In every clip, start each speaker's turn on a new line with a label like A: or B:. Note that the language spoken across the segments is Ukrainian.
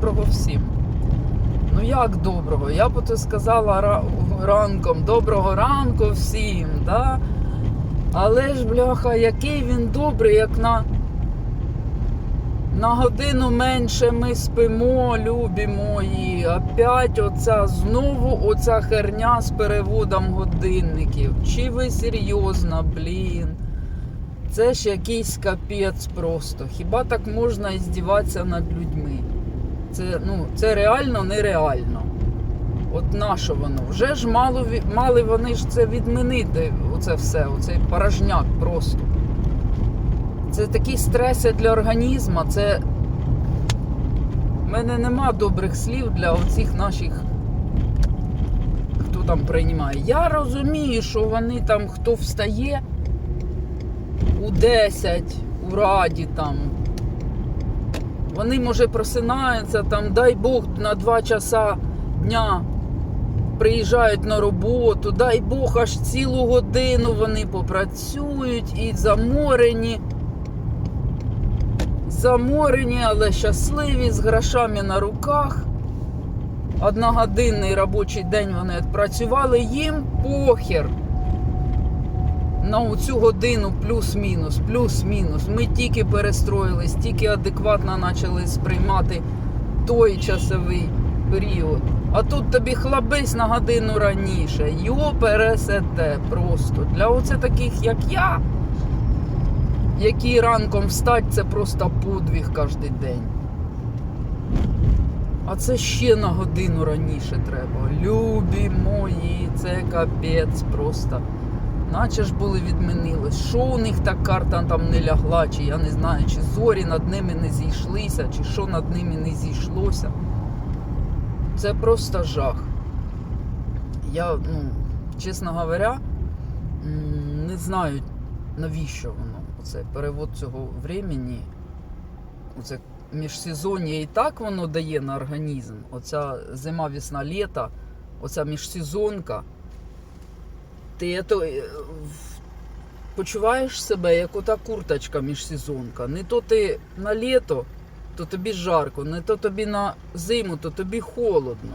A: доброго всім. Ну як доброго? Я б ото сказала ранком, доброго ранку всім, да? Але ж, бляха, який він добрий, як на, на годину менше ми спимо, любі мої. Опять оця знову оця херня з переводом годинників. Чи ви серйозно, блін? Це ж якийсь капець просто. Хіба так можна здіватися над людьми? Це, ну, це реально нереально. От нащо воно? Вже ж мало, мали вони ж це відмінити, оце все, оцей порожняк просто. Це такі стреси для організму, це. У мене нема добрих слів для оцих наших, хто там приймає. Я розумію, що вони там, хто встає у 10, у раді там. Вони, може, просинаються там, дай Бог, на 2 часа дня приїжджають на роботу, дай Бог, аж цілу годину вони попрацюють і заморені. Заморені, але щасливі, з грошами на руках. Одногодинний робочий день вони відпрацювали, їм похер на цю годину плюс-мінус, плюс-мінус. Ми тільки перестроїлись, тільки адекватно почали сприймати той часовий період. А тут тобі хлабись на годину раніше. Йо пересете просто. Для оце таких, як я, які ранком встать, це просто подвиг кожен день. А це ще на годину раніше треба. Любі мої, це капець просто. Наче ж були відмінились. Що у них та карта там не лягла, чи я не знаю, чи зорі над ними не зійшлися, чи що над ними не зійшлося. Це просто жах. Я, ну, чесно говоря, не знаю, навіщо воно. Оце перевод цього времени. Оце міжсезоння і так воно дає на організм. Оця зима, весна, літа, оця міжсезонка. Ти то, е, почуваєш себе як ота курточка міжсезонка. Не то ти на літо, то тобі жарко, не то тобі на зиму, то тобі холодно.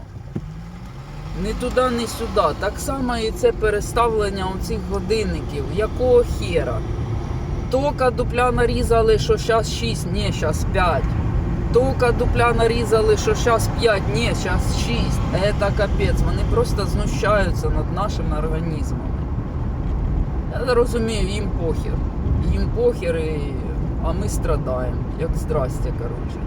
A: Ні туди, ні сюди. Так само і це переставлення оцих годинників. Якого хера? Тока дупля нарізали, що зараз 6, ні, зараз 5. Тока дупля нарізали, що зараз 5, ні, зараз 6. Це капець. Вони просто знущаються над нашими організмами. Я розумію, їм похер. Їм похер, і... а ми страдаємо. Як здрастя, коротше.